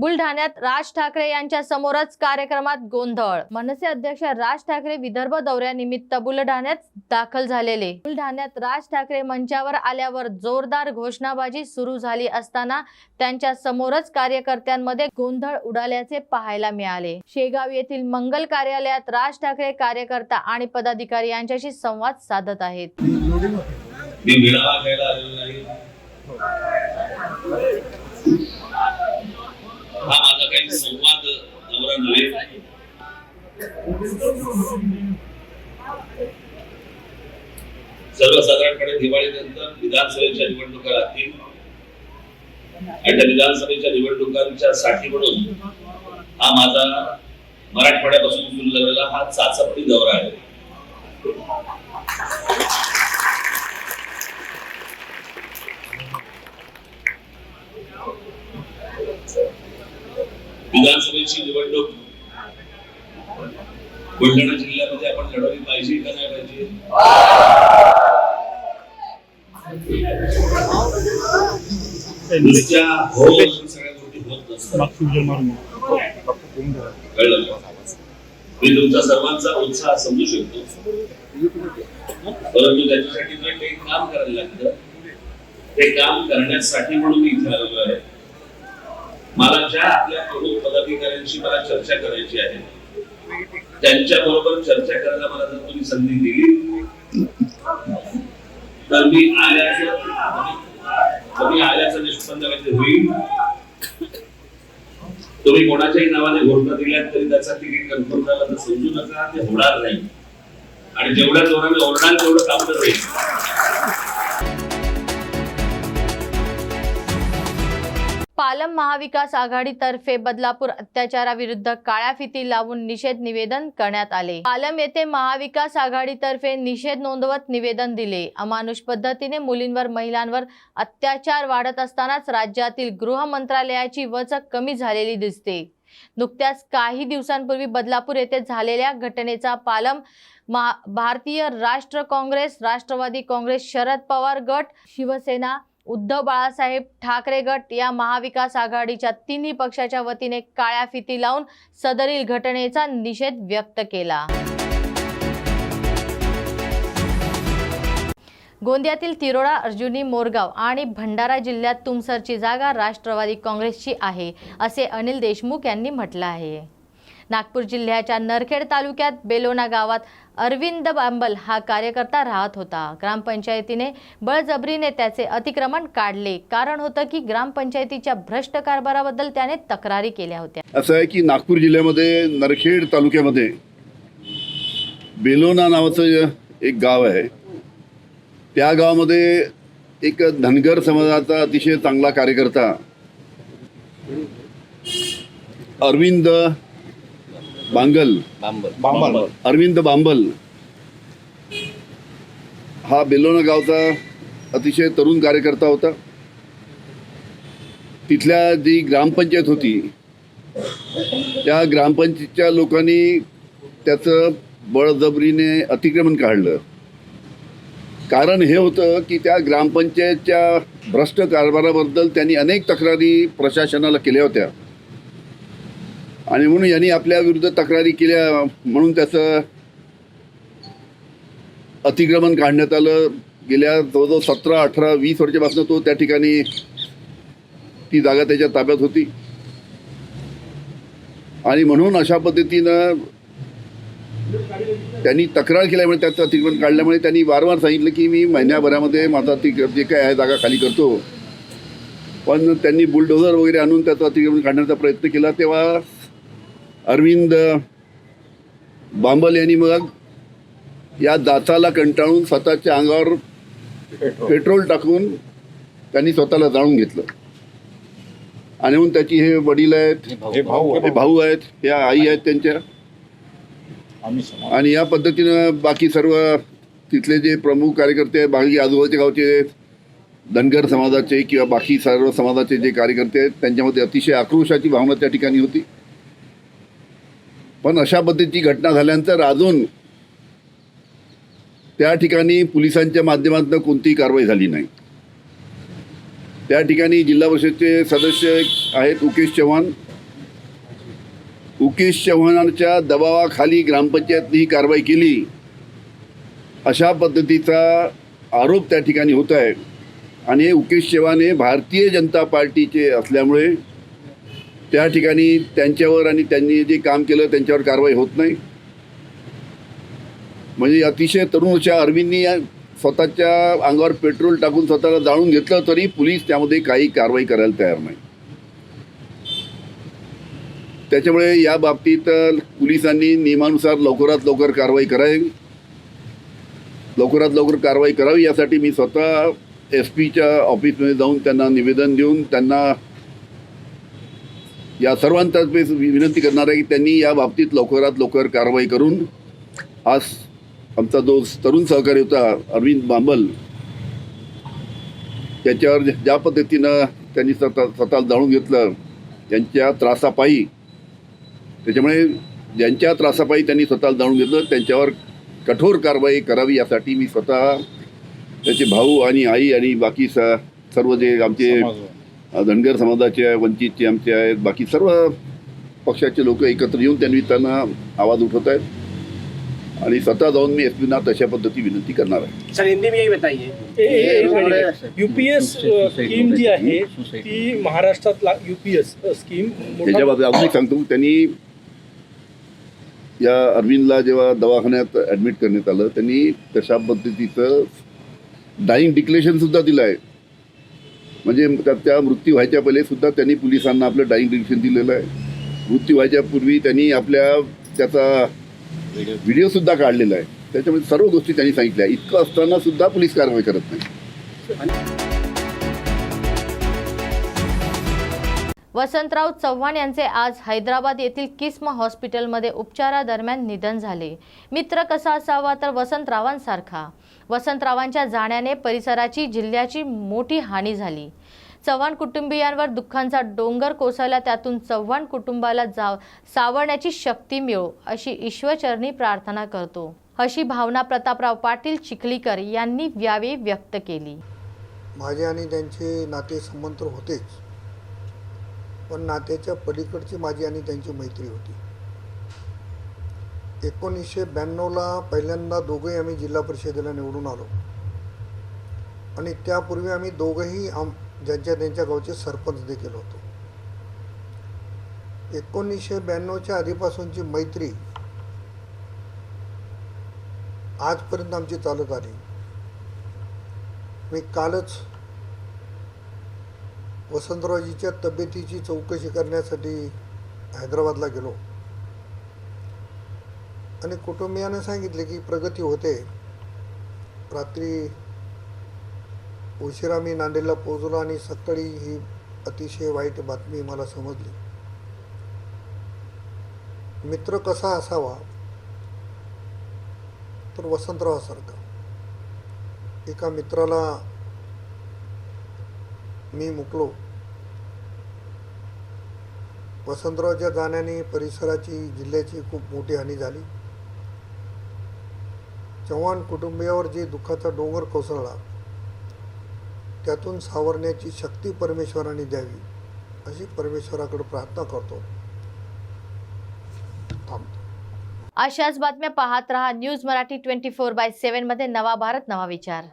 बुलढाण्यात राज ठाकरे यांच्या समोरच कार्यक्रमात गोंधळ. मनसे अध्यक्ष राज ठाकरे विदर्भ दौऱ्यानिमित्त बुलढाण्यात दाखल झालेले. बुलढाण्यात राज ठाकरे मंचावर आल्यावर जोरदार घोषणाबाजी सुरू झाली असताना त्यांच्या समोरच कार्यकर्त्यांमध्ये गोंधळ उडाल्याचे पाहायला मिळाले. शेगाव येथील मंगल कार्यालयात राज ठाकरे कार्यकर्ता आणि पदाधिकारी यांच्याशी संवाद साधत आहेत. काही संवाद दौरा नव्हे सर्वसाधारणपणे दिवाळीनंतर विधानसभेच्या निवडणुका लागतील. आणि त्या विधानसभेच्या निवडणुकांच्या साठी म्हणून हा माझा मराठवाड्यापासून सुरू झालेला हा चाचपणी दौरा आहे. विधानसभेची निवडणूक. बुलढाणा जिल्ह्यामध्ये आपण लढवली पाहिजे का नाही पाहिजे? सगळ्या गोष्टी होत नसतात. कळलं मी तुमचा सर्वांचा उत्साह समजू शकतो. परंतु त्याच्यासाठी जे काही काम करायला लागतं. ते काम करण्यासाठी म्हणून मी इथे आलेलो आहे. मला ज्या आपल्या प्रमुख पदाधिकाऱ्यांशी मला चर्चा करायची आहे त्यांच्या बरोबर चर्चा करायला मला जर तुम्ही संधी दिली तर मी आल्याचं तुम्ही आल्याचं निष्पन्न म्हणजे होईल. तुम्ही कोणाच्याही नावाने घोषणा दिल्यात तरी त्याचा तिकीट कन्फर्म झाला तर समजू नका ते होणार नाही. आणि जेवढ्या जोराने ओरडाल तेवढं काम करेल. पालम महाविकास आघाडीतर्फे बदलापूर अत्याचाराविरुद्ध काळ्या फिती लावून निषेध निवेदन करण्यात आले. पालम येथे महाविकास आघाडीतर्फे निषेध नोंदवत निवेदन दिले. अमानुष पद्धतीने मुलींवर महिलांवर अत्याचार वाढत असतानाच राज्यातील गृह मंत्रालयाची वचक कमी झालेली दिसते. नुकत्याच काही दिवसांपूर्वी बदलापूर येथे झालेल्या घटनेचा पालम महा भारतीय राष्ट्र काँग्रेस राष्ट्रवादी काँग्रेस शरद पवार गट शिवसेना उद्धव बाळासाहेब ठाकरे गट या महाविकास आघाडीच्या तिन्ही पक्षाच्या वतीने काळ्या फिती लावून सदरील घटनेचा निषेध व्यक्त केला. गोंदियातील तिरोडा अर्जुनी मोरगाव आणि भंडारा जिल्ह्यात तुमसरची जागा राष्ट्रवादी काँग्रेसची आहे असे अनिल देशमुख यांनी म्हटलं आहे. नागपूर जिल्ह्याच्या नरखेड तालुक्यात बेलोना गावात अरविंद बांबल हा कार्यकर्ता राहत होता. ग्रामपंचायतीने बळजबरीने त्याचे अतिक्रमण काढले. कारण होतं की ग्रामपंचायतीच्या भ्रष्ट कारभाराबद्दल त्याने तक्रारी केल्या होत्या. असं आहे की नागपूर जिल्ह्यामध्ये नरखेड तालुक्यामध्ये बेलोना नावाचं एक गाव आहे. त्या गावामध्ये एक धनगर समाजाचा अतिशय चांगला कार्यकर्ता अरविंद बांगल. बांबल. अरविंद बांबल. हा बेलोना गावचा अतिशय तरुण कार्यकर्ता होता. तिथल्या जी ग्रामपंचायत होती त्या ग्रामपंचायतच्या लोकांनी त्याचं बळजबरीने अतिक्रमण काढलं. कारण हे होतं की त्या ग्रामपंचायतच्या भ्रष्ट कारभाराबद्दल त्यांनी अनेक तक्रारी प्रशासनाला केल्या होत्या. आणि म्हणून यांनी आपल्या विरुद्ध तक्रारी केल्या म्हणून त्याचं अतिक्रमण काढण्यात आलं. गेल्या जवळजवळ सतरा अठरा वीस वर्षापासून तो त्या ठिकाणी ती जागा त्याच्या ताब्यात होती. आणि म्हणून अशा पद्धतीनं त्यांनी तक्रार केल्यामुळे त्याचं अतिक्रमण काढल्यामुळे त्यांनी वारंवार सांगितलं की मी महिन्याभरामध्ये माझा अतिक्रम जे काय आहे जागा खाली करतो. पण त्यांनी बुलडोझर वगैरे आणून त्याचं अतिक्रमण काढण्याचा प्रयत्न केला. तेव्हा अरविंद बांबल यांनी मग या दाताला कंटाळून स्वतःच्या अंगावर पेट्रोल. टाकून त्यांनी स्वतःला जाळून घेतलं. आणि म्हणून त्याची हे वडील आहेत हे भाऊ हे भाऊ आहेत. ह्या आई आहेत त्यांच्या. आणि या पद्धतीनं बाकी सर्व तिथले जे प्रमुख कार्यकर्ते आहेत बाकी आजूबाजूच्या गावचे धनगर समाजाचे किंवा बाकी सर्व समाजाचे जे कार्यकर्ते आहेत त्यांच्यामध्ये अतिशय आक्रोशाची भावना त्या ठिकाणी होती. पण अशा पद्धतीची घटना झाल्यानंतर अजून त्या ठिकाणी पोलिसांच्या माध्यमातून कोणतीही कारवाई झाली नाही. त्या ठिकाणी जिल्हा परिषदचे सदस्य आहेत उकेश चव्हाण. उकेश चव्हाणांच्या दबावाखाली ग्रामपंचायतनी ही कारवाई केली. अशा पद्धतीचा आरोप त्या ठिकाणी होत आहे. आणि उकेश चव्हाण हे भारतीय जनता पार्टीचे असल्यामुळे त्या ठिकाणी त्यांच्यावर आणि त्यांनी जे काम केलं त्यांच्यावर कारवाई होत नाही. म्हणजे अतिशय तरुण अशा अरविंदनी या स्वतःच्या अंगावर पेट्रोल टाकून स्वतःला जाळून घेतलं तरी पोलीस त्यामध्ये काही कारवाई करायला तयार नाही. त्याच्यामुळे या बाबतीत पोलिसांनी नियमानुसार लवकरात लवकर कारवाई करावी. लवकरात लवकर कारवाई करावी. यासाठी मी स्वतः एस पीच्या ऑफिसमध्ये जाऊन त्यांना निवेदन देऊन त्यांना या सर्वांतर्फे विनंती करणार आहे की त्यांनी या बाबतीत लवकरात लवकर कारवाई करून आज आमचा जो तरुण सहकारी होता अरविंद बांबल त्याच्यावर ज्या पद्धतीनं त्यांनी स्वतः स्वतःला जाणून घेतलं त्यांच्या त्रासापायी त्याच्यामुळे ज्यांच्या त्रासापायी त्यांनी स्वतःला जाणून घेतलं त्यांच्यावर कठोर कारवाई करावी यासाठी मी स्वतः त्याचे भाऊ आणि आई आणि बाकी स सर्व जे आमचे धनगर समाजाचे आहे वंचितचे आमचे आहेत बाकी सर्व पक्षाचे लोक एकत्र येऊन त्यांनी त्यांना आवाज उठवत आहेत. आणि स्वतः जाऊन मी एस पीना तशा पद्धती विनंती करणार आहे. सर हिंदी में यही बताइए युपीएस स्कीम जी आहे ती महाराष्ट्रात युपीएस स्कीम त्याच्या बाबतीत अजून एक सांगतो त्यांनी या अरविंदला जेव्हा दवाखान्यात ॲडमिट करण्यात आलं त्यांनी तशा पद्धतीचं डाईंग डिक्लेरेशन सुद्धा दिलं आहे. म्हणजे त्या त्या मृत्यू व्हायच्या पहिले सुद्धा त्यांनी पोलिसांना आपलं डाईंग डिक्लेरेशन दिलेलं आहे. मृत्यू व्हायच्या पूर्वी त्यांनी आपल्या त्याचा व्हिडिओ सुद्धा काढलेला आहे. त्याच्यामध्ये सर्व गोष्टी त्यांनी सांगितल्या. इतकं असताना सुद्धा पोलीस कारवाई करत नाही. वसंतराव चव्हाण यांचे आज हैदराबाद येथील किस्म हॉस्पिटलमध्ये उपचारादरम्यान निधन झाले. मित्र कसा असावा तर वसंतरावांसारखा. वसंतरावांच्या जाण्याने परिसराची जिल्ह्याची मोठी हानी झाली. चव्हाण कुटुंबियांवर दुःखांचा डोंगर कोसळला त्यातून चव्हाण कुटुंबाला जाव सावरण्याची शक्ती मिळो अशी ईश्वरचरणी प्रार्थना करतो. अशी भावना प्रतापराव पाटील चिखलीकर यांनी यावेळी व्यक्त केली. माझे आणि त्यांचे नातेसंबंध होतेच. पण नात्याच्या पलीकडची माझी आणि त्यांची मैत्री होती. एकोणीसशे ब्याण्णवला पहिल्यांदा दोघंही आम्ही जिल्हा परिषदेला निवडून आलो. आणि त्यापूर्वी आम्ही दोघंही आम ज्यांच्या त्यांच्या गावचे सरपंच देखील होतो. एकोणीसशे ब्याण्णवच्या आधीपासूनची मैत्री आजपर्यंत आमची चालत आली. मी कालच वसंतरावजीच्या तब्येतीची चौकशी करण्यासाठी हैदराबादला गेलो. आणि कुटुंबियानं सांगितले की प्रगती होते. रात्री उशिरा मी नांदेडला पोहोचलो आणि सकाळी ही अतिशय वाईट बातमी मला समजली. मित्र कसा असावा? तर वसंतरावासारखा. एका मित्राला मी मुकलो. वसंतरावच्या जाण्याने परिसराची जिल्ह्याची खूप मोठी हानी झाली. चव्हाण कुटुंबियावर जे दुःखाचा डोंगर कोसळला त्यातून सावरण्याची शक्ती परमेश्वराने द्यावी अशी परमेश्वराकडे प्रार्थना करतो. थांबतो अशाच बातम्या पाहत रहा news Marathi twenty four by सेव्हनमध्ये नवा भारत नवा विचार.